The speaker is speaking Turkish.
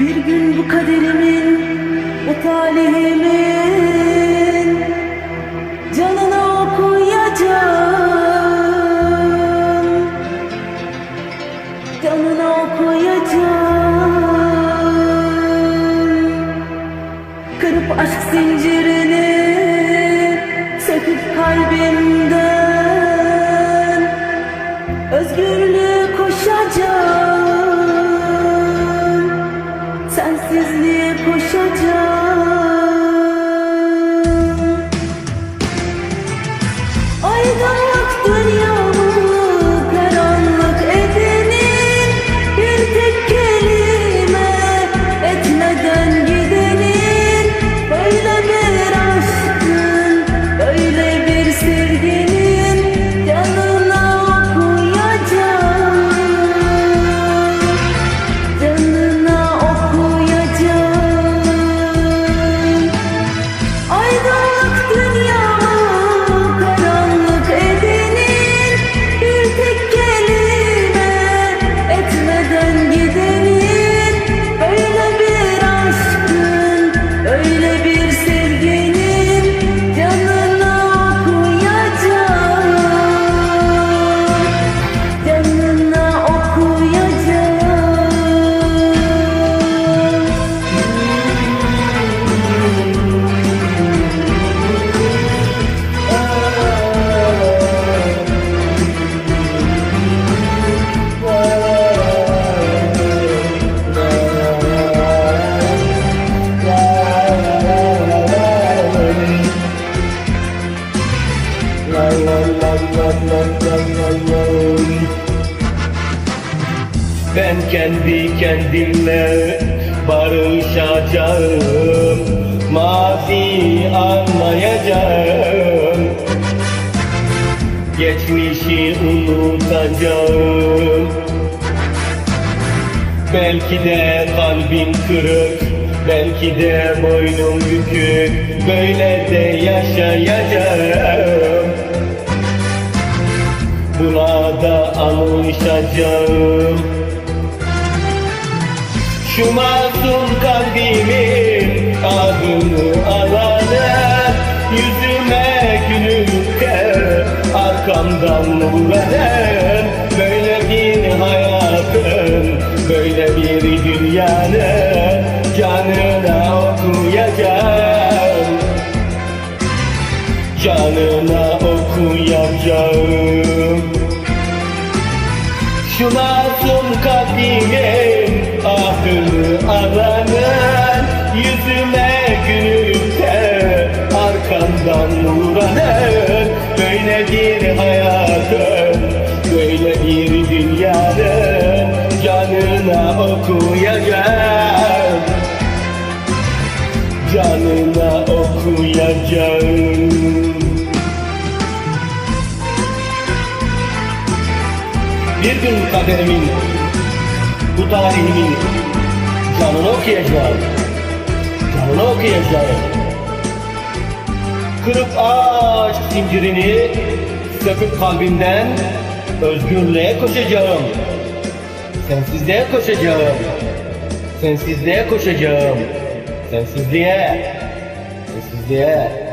Bir gün bu kaderimin, bu talihimin Canını okuyacağım. Canını okuyacağım. Kırıp aşk zincirini Söküp kalbimden Özgürlüğe koşacağım Ben kendi kendimle barışacağım. Mazi anlayacağım. Geçmişi unutacağım. Belki de kalbim kırık Belki de boynum bükük Böyle de yaşayacağım. Buna da alışacağım Şu masum kalbimin adını alanı Yüzüme gülüp arkamdan vuranen Böyle bir hayatın, böyle bir dünyanın Canına okuyacağım Şu masum kalbimin ahını alanın Yüzüme gülüp arkamdan vuranın Böyle bir hayatın, böyle bir dünyanın Canına okuyacağım. Canına okuyacağım Bir gün kaderimin, bu tarihimin canını okuyacağım. Canını okuyacağım. Kırıp aşk zincirini, söküp kalbimden özgürlüğe koşacağım. Sensizliğe koşacağım. Sensizliğe koşacağım. Sensizliğe. Sensizliğe.